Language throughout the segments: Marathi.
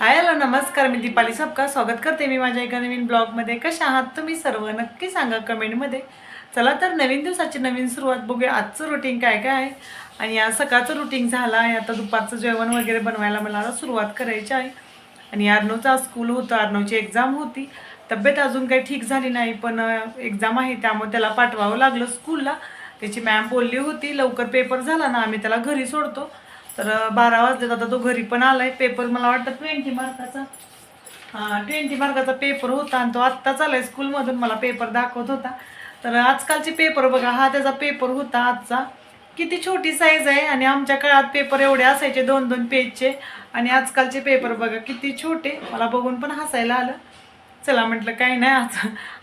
हाय हॅलो नमस्कार मी दीपाली सबका स्वागत करते मी माझ्या एका नवीन ब्लॉगमध्ये. कशा आहात तुम्ही सर्व? नक्की सांगा कमेंटमध्ये. चला तर नवीन दिवसाची नवीन सुरुवात बघूया. आजचं रुटीन काय काय आहे? आणि आज सकाळचं रुटीन झालं आहे. आता दुपारचं जेवण वगैरे बनवायला मला आता सुरुवात करायची आहे. आणि अर्नवचं स्कूल होतं. अर्नवची एक्झाम होती. तब्येत अजून काही ठीक झाली नाही पण एक्झाम आहे. त्यामुळे त्याला पाठवावं लागलं स्कूलला त्याची मॅम बोलली होती लवकर पेपर झाला ना आम्ही त्याला घरी सोडतो. तर बारा वाजलेत. आता तो घरी पण आलाय. पेपर मला वाटतं ट्वेंटी मार्काचा हा ट्वेंटी मार्काचा पेपर होता आणि तो आत्ताच आलाय स्कूलमधून मला पेपर दाखवत होता. तर आजकालचे पेपर बघा हा त्याचा पेपर होता आजचा. किती छोटी साईज आहे आणि आमच्या काळात पेपर एवढे असायचे दोन दोन पेजचे आणि आजकालचे पेपर बघा किती छोटे. मला बघून पण हसायला आलं. चला म्हटलं काही नाही आज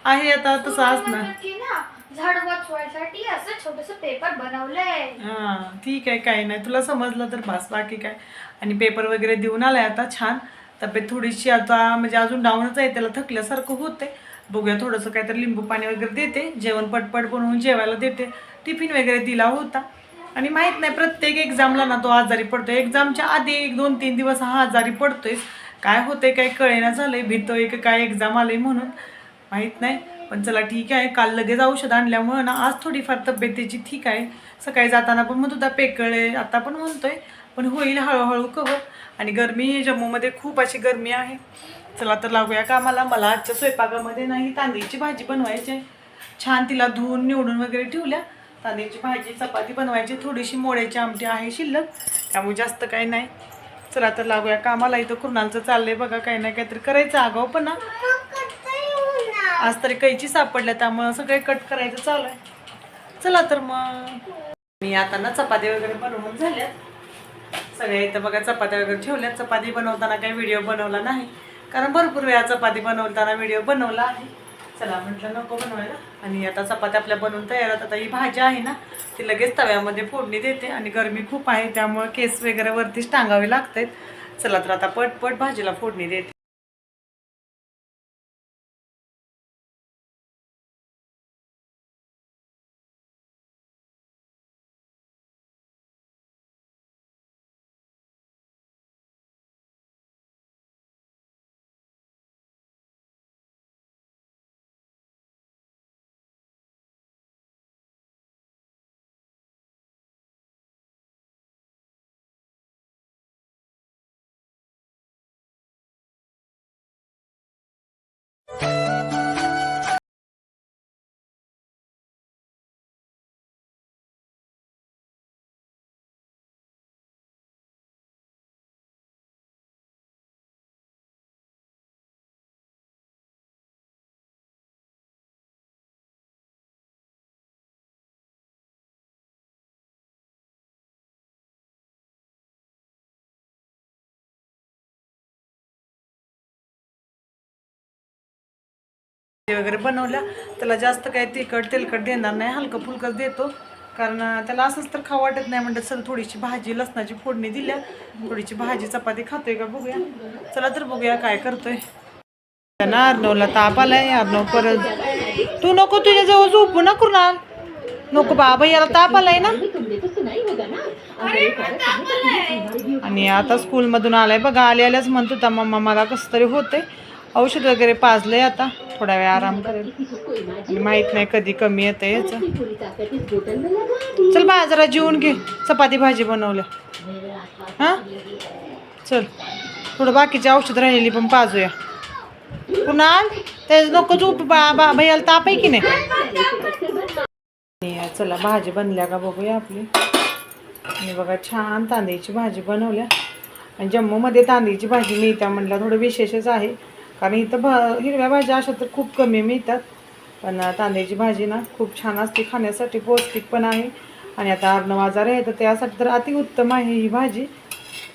आहे आता तसं असणार. ना. झाड वाचवायसाठी असं छोटस पेपर बनवलंय. हां ठीक आहे काही नाही. तुला समजलं तर बस बाकी काय? आणि पेपर वगैरे देऊन आलाय आता छान. तब्येत थोडीशी आता म्हणजे अजून डाऊनच आहे त्याला थकल्यासारखं होते बघूया थोडंसं काहीतरी लिंबू पाणी वगैरे देते जेवण पटपट बनवून जेवायला देते. टिफिन वगैरे दिला होता. आणि माहीत नाही प्रत्येक एक्झामला ना तो आजारी पडतो एक्झामच्या आधी एक दोन तीन दिवस हा आजारी पडतोय काय होते काय कळेना झालंय भीतोय की काय एक्झाम आले म्हणून. माहीत नाही. पण चला ठीक आहे काल लगेच औषध आणल्यामुळं ना आज थोडीफार तब्येतीची ठीक आहे. सकाळी जाताना पण मग होता पेकळे आता पण म्हणतोय पण होईल हळूहळू कवर. आणि गरमी जम्मूमध्ये खूप अशी गरमी आहे. चला तर लागूया कामाला मला आजच्या स्वयंपाकामध्ये नाही तांदळीची भाजी बनवायची आहे. छान तिला धुवून निवडून वगैरे ठेवल्या. तांदळीची भाजी चपाती बनवायची थोडीशी मोड्याची आमटी आहे शिल्लक त्यामुळे जास्त काही नाही. चला तर लागूया कामाला इथं कुणालचं चाललंय बघा काही ना काहीतरी करायचं आगाव पण ना आज तरी कैची सापडल्या त्यामुळं सगळे कट करायचं चालू आहे. चला तर मग. मी आता ना चपाती वगैरे बनवून झाल्यात. सगळ्या इथं बघा चपात्या वगैरे ठेवल्यात. चपाती बनवताना काही व्हिडिओ बनवला नाही. कारण भरपूर वेळा चपाती बनवताना व्हिडिओ बनवला आहे. चला म्हटलं नको बनवायला. आणि आता चपात्या आपल्या बनवून तयार आहेत. आता ही भाजी आहे ना ती लगेच तव्यामध्ये फोडणी देते आणि गरमी खूप आहे त्यामुळे केस वगैरे वरतीच टांगावे लागतात चला तर आता पटपट भाजीला फोडणी देते. वगैरे बनवल्या. त्याला जास्त काही तिखट तेलकट देणार नाही. हलकं फुलकं देतो. कारण त्याला असंच तर खाऊ वाटत नाही म्हणतात चल थोडीशी भाजी लसणाची फोडणी दिल्या. थोडीशी भाजी चपाती खातोय का बघूया. चला तर बघूया काय करतोय. ना अर्णवला ताप आलाय. अर्णव परत तू नको तुझ्या जवळ झोपू ना कुणाल. नको बाबा याला ताप आलाय ना. आणि आता स्कूलमधून आलाय बघा. आले आल्याच म्हणत होता मम्मा मला कसं तरी होतंय. औषध वगैरे पाजलंय आता. थोडा वेळ आराम करेल. माहीत नाही कधी कमी येतं याचं. चल बा जरा जेवून घे. चपाती भाजी बनवल्या. हां? चल. थोडं बाकीची औषध राहिलेली पण पाजूया. कुणाल? त्याच नको झोप बा बा भैयाला ताप आहे की नाही? चला भाजी बनल्या का बघूया आपली. आणि बघा छान तांदळीची भाजी बनवल्या. आणि जम्मूमध्ये तांदळीची भाजी मिळत्या म्हटलं थोडं विशेषच आहे. कारण इथं भा हिरव्या भाज्या अशा तर खूप कमी मिळतात. पण तांदळाची भाजी ना खूप छान असते. खाण्यासाठी पौष्टिक पण आहे. आणि आता अर्णव आजार आहे तर त्यासाठी तर अतिउत्तम आहे ही भाजी.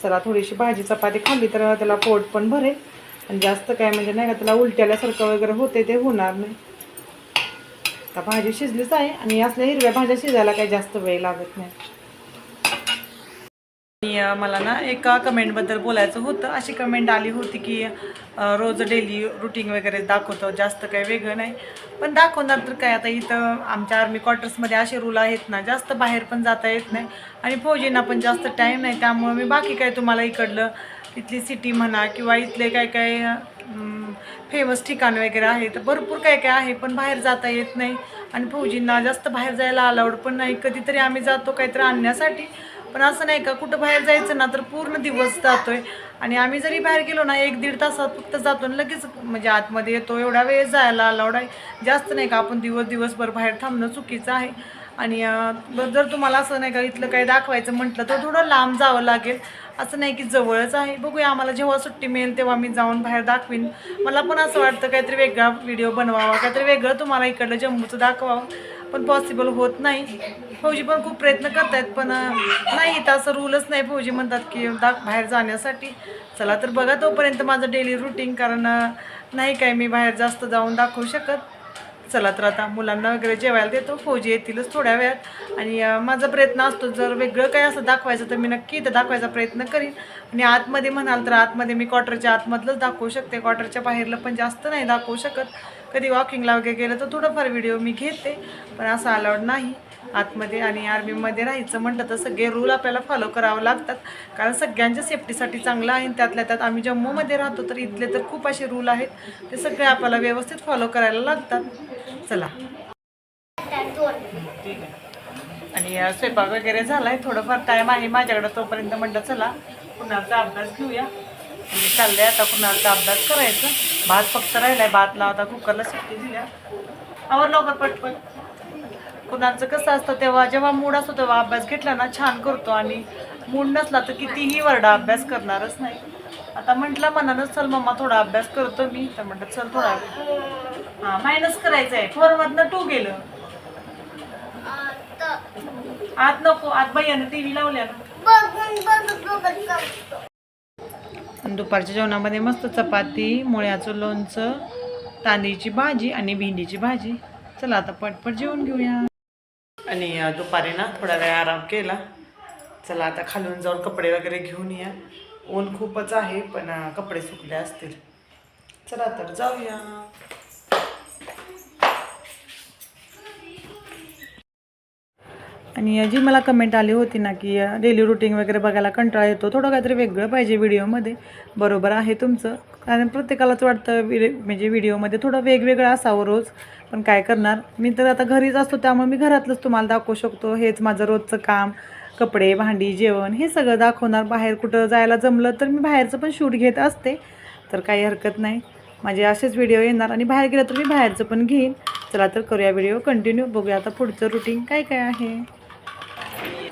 चला थोडीशी भाजी चपाती खाल्ली तर त्याला पोट पण भरेल. आणि जास्त काय म्हणजे नाही का त्याला उलट्याल्यासारखं वगैरे होते ते होणार नाही. आता भाजी शिजलीच आहे आणि असल्या हिरव्या भाज्या शिजायला काही जास्त वेळ लागत नाही. मला ना एका कमेंटबद्दल बोलायचं होतं. अशी कमेंट आली होती की रोज डेली रुटीन वगैरे दाखवतो जास्त काही वेगळं नाही. पण दाखवणार तर काय? आता इथं आमच्या आर्मी क्वार्टर्समध्ये असे रूल आहेत ना जास्त बाहेर पण जाता येत नाही आणि फौजींना पण जास्त टाईम नाही. त्यामुळे मी बाकी काय तुम्हाला इकडलं इथली सिटी म्हणा किंवा इथले काय काय फेमस ठिकाण वगैरे आहे तर भरपूर काय काय आहे पण बाहेर जाता येत नाही. आणि फौजींना जास्त बाहेर जायला अलाउड पण नाही. कधीतरी आम्ही जातो काहीतरी आणण्यासाठी. पण असं नाही का कुठं बाहेर जायचं ना तर पूर्ण दिवस जातोय. आणि आम्ही जरी बाहेर गेलो ना एक दीड तासात फक्त जातो आणि लगेच म्हणजे आतमध्ये येतो. एवढा वेळ जायला अलाउड आहे. जास्त नाही का आपण दिवस दिवसभर बाहेर थांबणं चुकीचं आहे. आणि जर तुम्हाला असं नाही का इथलं काही दाखवायचं म्हटलं तर थोडं लांब जावं लागेल. असं नाही की जवळच आहे. बघूया आम्हाला जेव्हा सुट्टी मिळेल तेव्हा मी जाऊन बाहेर दाखवीन. मला पण असं वाटतं काहीतरी वेगळा व्हिडिओ बनवावा काहीतरी वेगळं तुम्हाला इकडलं जम्मूचं दाखवावं. पण पॉसिबल होत नाही. फौजी पण खूप प्रयत्न करतायत पण नाही इथं असं रूलच नाही. फौजी म्हणतात की दाख बाहेर जाण्यासाठी. चला तर बघा तोपर्यंत माझं डेली रुटीन कारण नाही काय मी बाहेर जास्त जाऊन दाखवू शकत. चला तर आता मुलांना वगैरे जेवायला देतो. फौजी येतीलच थोड्या वेळात. आणि माझा प्रयत्न असतो जर वेगळं काही असं दाखवायचं तर मी नक्की इथं दाखवायचा प्रयत्न करीन. आणि आतमध्ये म्हणाल तर आतमध्ये मी क्वार्टरच्या आतमधलंच दाखवू शकते. क्वार्टरच्या बाहेरलं पण जास्त नाही दाखवू शकत. कधी वॉकिंगला वगैरे गेलं तर थोडंफार व्हिडिओ मी घेते. पण असं अलाउड नाही. आतमध्ये आणि आर्मीमध्ये राहायचं म्हटलं तर सगळे रूल आपल्याला फॉलो करावं लागतात. कारण सगळ्यांच्या सेफ्टीसाठी चांगलं आहे आणि त्यातल्या त्यात आम्ही जम्मूमध्ये राहतो तर इथले तर खूप असे रूल आहेत. ते सगळे आपल्याला व्यवस्थित फॉलो करायला लागतात. चला. ठीक आहे आणि स्वयंपाक वगैरे झाला आहे थोडंफार टाईम आहे माझ्याकडं तोपर्यंत म्हटलं चला पुन्हा अभ्यास घेऊया. आणि चाललंय आता कुणाचा अभ्यास करायचं. भात फक्त राहिलाय भात लावता कुकरला शिट्टी दिल्या. आवर लवकर पटपट. कुणाचं कसं असतं तेव्हा जेव्हा मूड असतो तेव्हा अभ्यास घेतला ना छान करतो. आणि मूड नसला तर कितीही वरडा अभ्यास करणारच नाही. आता म्हटलं मनानं चल मम्मा थोडा अभ्यास करतो मी. तर म्हटलं चल थोडा. हां मायनस करायचं आहे फोरमधनं टू गेलं. आता. आत नको आत भैयानं टी व्ही लावल्या ना बघून बघत बघत करतो आणि दुपारच्या जेवणामध्ये मस्त चपाती मुळ्याचं लोणचं तांदळीची भाजी आणि भेंडीची भाजी. चला आता पटपट जेवण घेऊया. आणि दुपारी ना थोडा वेळ आराम केला. चला आता खालून जाऊन कपडे वगैरे घेऊन या. ऊन खूपच आहे पण कपडे सुकले असतील. चला तर जाऊया. आणि जी मला कमेंट आली होती ना की डेली रुटीन वगैरे बघायला कंटाळा येतो थोडं काहीतरी वेगळं पाहिजे व्हिडिओमध्ये बरोबर आहे तुमचं. कारण प्रत्येकालाच वाटतं व्हिडिओ म्हणजे व्हिडिओमध्ये थोडं वेगवेगळं असावं रोज. पण काय करणार? मी तर आता घरीच असतो त्यामुळे मी घरातलंच तुम्हाला दाखवू शकतो. हेच माझं रोजचं काम. कपडे भांडी जेवण हे सगळं दाखवणार. बाहेर कुठं जायला जमलं तर मी बाहेरचं पण शूट घेत असते. तर काही हरकत नाही. माझे असेच व्हिडिओ येणार आणि बाहेर गेलं तर मी बाहेरचं पण घेईन. चला तर करूया व्हिडिओ कंटिन्यू बघूया आता पुढचं रुटीन काय काय आहे?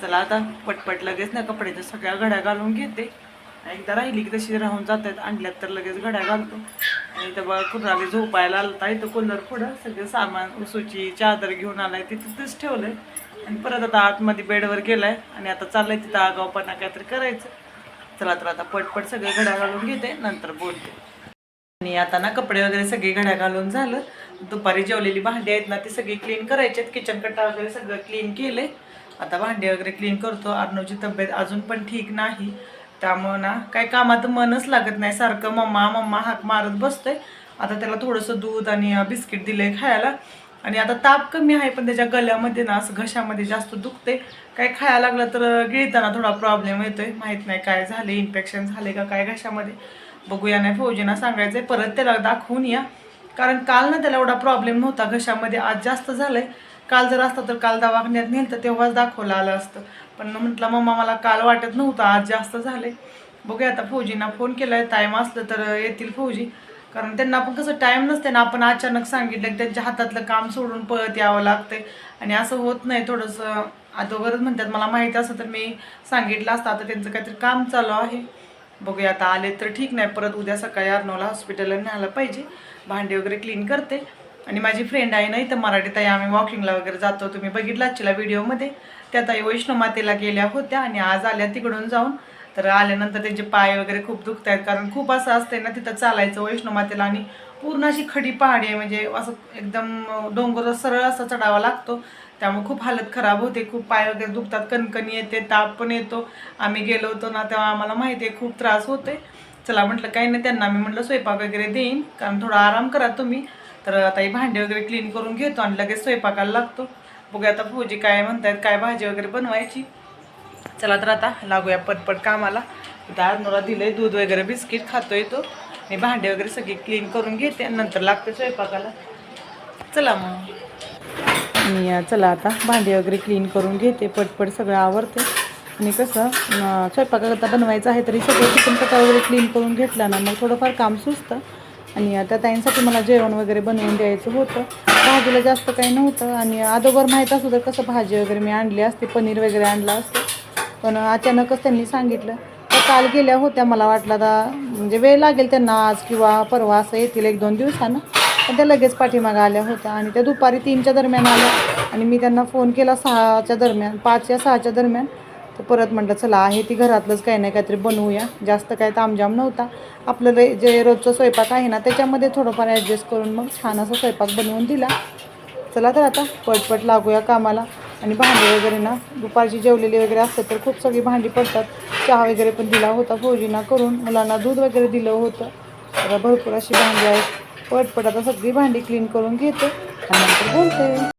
चला आता पटपट लगेच ना कपड्याच्या सगळ्या घड्या घालून घेते. एकदा राहिली की तशी राहून जातात. आणल्यात तर लगेच घड्या घालतो. आणि इथं बघा कुणाला झोपायला आलता. इथं कूलर पुढं सगळं सामान उसूची चादर घेऊन आलाय. ते तिथंच ठेवलंय. आणि परत आता आतमध्ये बेडवर गेलाय. आणि आता चाललंय तिथं आगावपणा काहीतरी करायचं. चला तर आता पटपट सगळे घड्या घालून घेते. नंतर बोलते. आणि आता ना कपडे वगैरे सगळी घड्या घालून झालं. दुपारी जेवलेली भांडी आहेत ना ती सगळी क्लीन करायची आहेत. किचन कट्टा वगैरे सगळं क्लीन केले आता भांडी वगैरे क्लीन करतो. अर्णवची तब्येत अजून पण ठीक नाही. त्यामुळं ना काही कामात मनच लागत नाही. सारखं मम्मा मम्मा हाक मारत बसतोय. आता त्याला थोडंसं दूध आणि बिस्किट बिस्किट दिलंय खायला. आणि आता ताप कमी आहे पण त्याच्या गल्यामध्ये ना असं घशामध्ये जास्त दुखते काय खायला लागलं तर गिळताना थोडा प्रॉब्लेम येतोय. माहीत नाही काय झाले इन्फेक्शन झाले का काय घशामध्ये. बघूया नाही फौजीना आहे परत त्याला दाखवून या. कारण काल ना त्याला एवढा प्रॉब्लेम नव्हता. घशामध्ये आज जास्त झालंय. काल जर असतं तर काल दवाखान्यात नेलं तर तेव्हाच दाखवलं आलं असतं. पण म्हटलं मम्मा मला काल वाटत नव्हतं आज जास्त झाले बघूया आता फौजींना फोन केलाय टाईम असलं तर येतील फौजी. कारण त्यांना पण कसं टाईम नसते ना आपण अचानक सांगितलं की त्यांच्या हातातलं काम सोडून पळत यावं लागतंय. आणि असं होत नाही थोडंसं अगोदरच म्हणतात मला माहिती असं तर मी सांगितलं असतं आता त्यांचं काहीतरी काम चालू आहे. बघूया आता आले तर ठीक नाही परत उद्या सकाळी अर्नोला हॉस्पिटलला न्यायला पाहिजे. भांडे वगैरे क्लीन करते. आणि माझी फ्रेंड आहे ना इथं मराठी ताई आम्ही वॉकिंगला वगैरे जातो. तुम्ही बघितला आजच्या व्हिडिओमध्ये त्या ताई वैष्णव मातेला गेल्या होत्या आणि आज आल्या तिकडून जाऊन. तर आल्यानंतर त्यांचे पाय वगैरे खूप दुखत आहेत कारण खूप असं असतंय ना तिथं चालायचं वैष्णव मातेला आणि पूर्ण अशी खडी पहाडी आहे. म्हणजे असं एकदम डोंगर सरळ असा चढावा लागतो. त्यामुळे खूप हालत खराब होते. खूप पाय वगैरे दुखतात. कणकणी येते ताप पण येतो. आम्ही गेलो होतो ना तेव्हा आम्हाला माहिती आहे खूप त्रास होते चला म्हटलं काही नाही त्यांना मी म्हटलं स्वयंपाक वगैरे देईन. कारण थोडा आराम करा तुम्ही. तर आता ही भांडी वगैरे क्लीन करून घेतो आणि लगेच स्वयंपाकाला लागतो. बघूया आता पूजी काय म्हणतायत काय भाजी वगैरे बनवायची. चला तर आता लागूया पटपट कामाला. इथं दिलं दिलंय दूध वगैरे बिस्किट खातोय तो. आणि भांडे वगैरे सगळी क्लीन करून घेते नंतर लागते स्वयंपाकाला. चला मग. मी चला आता भांडे वगैरे क्लीन करून घेते पटपट सगळं आवडते आणि कसं स्वयंपाकाकरता बनवायचं आहे तरी सगळं चिकन कटा वगैरे क्लीन करून घेतला ना मग थोडंफार काम सुचतं. आणि त्या ताईंसाठी मला जेवण वगैरे बनवून द्यायचं होतं. भाजीला जास्त काही नव्हतं आणि अगोदर माहीत असू तर कसं भाजी वगैरे मी आणली असते पनीर वगैरे आणलं असतं. पण अचानकच त्यांनी सांगितलं. तर काल गेल्या होत्या मला वाटलं आता म्हणजे वेळ लागेल त्यांना आज किंवा परवा असं येतील एक दोन दिवसानं. पण त्या लगेच पाठीमागं आल्या होत्या आणि त्या दुपारी तीनच्या दरम्यान आल्या आणि मी त्यांना फोन केला सहाच्या दरम्यान पाच या सहाच्या दरम्यान. तर परत म्हटलं चला आहे ती घरातलंच काही नाही काहीतरी बनवूया. जास्त काय तामजाम नव्हता. आपलं जे रोजचं स्वयंपाक आहे ना त्याच्यामध्ये थोडंफार ॲडजस्ट करून मग छान असा स्वयंपाक बनवून दिला. चला तर आता पटपट लागूया कामाला. आणि भांडी वगैरे ना दुपारची जेवलेली वगैरे असते तर खूप सगळी भांडी पडतात. चहा वगैरे पण दिला होता फौजींना करून. मुलांना दूध वगैरे दिलं होतं. तर भरपूर अशी भांडी आहेत. पटपट आता सगळी भांडी क्लीन करून घेते. आणि बोलते.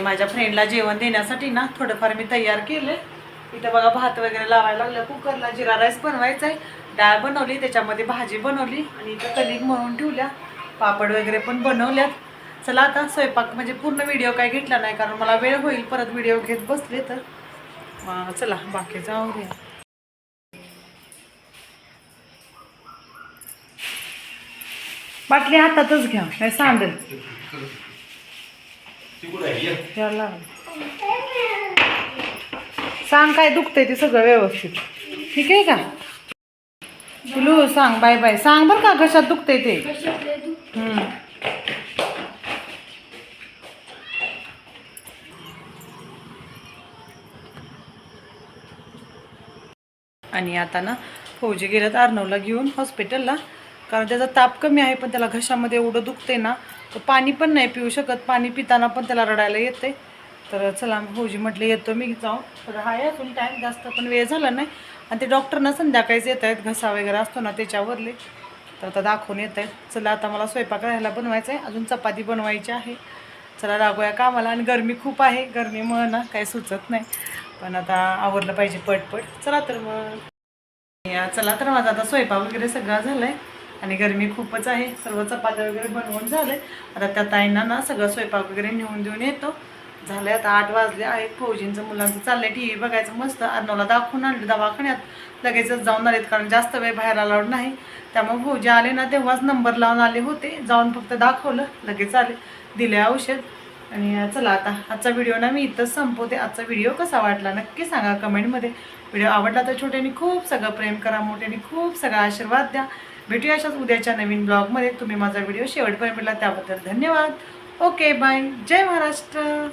माझ्या फ्रेंडला जेवण देण्यासाठी ना थोडंफार मी तयार केलं इथं बघा भात वगैरे लावायला लागलं. कुकरला जिरा राईस बनवायचा आहे डाळ बनवली त्याच्यामध्ये भाजी बनवली आणि इथं कलिंग म्हणून ठेवल्या. पापड वगैरे पण बनवल्यात. चला आता स्वयंपाक म्हणजे पूर्ण व्हिडिओ काय घेतला नाही कारण मला वेळ होईल. परत व्हिडिओ घेत बसले तर. मग चला बाकी जाऊया बाटली हातातच घ्या. नाही सांडेल. यायला सांग काय दुखतंय ते सगळं व्यवस्थित. ठीक आहे का? तुलू सांग बाय बाय. सांग बरं का कशात दुखतंय ते. आणि आता ना फौजी गेल्यात अर्नवला घेऊन हॉस्पिटलला कारण त्याचा ताप कमी आहे पण त्याला घशामध्ये एवढं दुखते ना तो पाणी पण नाही पिऊ शकत. पाणी पिताना पण त्याला रडायला येते तर चला भाऊजी म्हटलं येतो मी जाऊन तर हाय अजून टाईम जास्त पण वेळ झाला नाही. आणि ते डॉक्टरना संध्याकाळीच येत आहेत. घसा वगैरे असतो ना त्याच्यावरले. तर आता दाखवून येत आहेत. चला आता मला स्वयंपाक राहायला बनवायचा आहे अजून चपाती बनवायची आहे. चला लागूया कामाला. आणि गरमी खूप आहे. गरमीमुळं ना काही सुचत नाही. पण आता आवरलं पाहिजे पटपट. चला तर मग. या चला तर माझा आता स्वयंपाक वगैरे सगळा आहे आणि गरमी खूपच आहे. सर्व चपात्या वगैरे बनवून झाले. आता त्या ताईंना ना सगळं स्वयंपाक वगैरे नेऊन देऊन येतो. झाले आता आठ वाजले आहेत. फौजींचं मुलांचं चाललंय टी व्ही बघायचं मस्त. अर्नवला दाखवून आणलं दवाखान्यात. लगेचच जाऊन आलेत कारण जास्त वेळ बाहेर अलाउड नाही. त्यामुळे फौजी आले ना तेव्हाच नंबर लावून आले होते. जाऊन फक्त दाखवलं. लगेच आले. दिले औषध. आणि चला आता आजचा व्हिडिओ ना मी इथंच संपवते. आजचा व्हिडिओ कसा वाटला नक्की सांगा कमेंटमध्ये व्हिडिओ आवडला तर छोट्याने खूप सगळं प्रेम करा मोठ्याने खूप सगळा आशीर्वाद द्या. भेटूया अशाच उद्याच्या नवीन ब्लॉगमध्ये. तुम्ही माझा व्हिडिओ शेवटपर्यंत मिळाला त्याबद्दल धन्यवाद. Okay bye. जय महाराष्ट्र.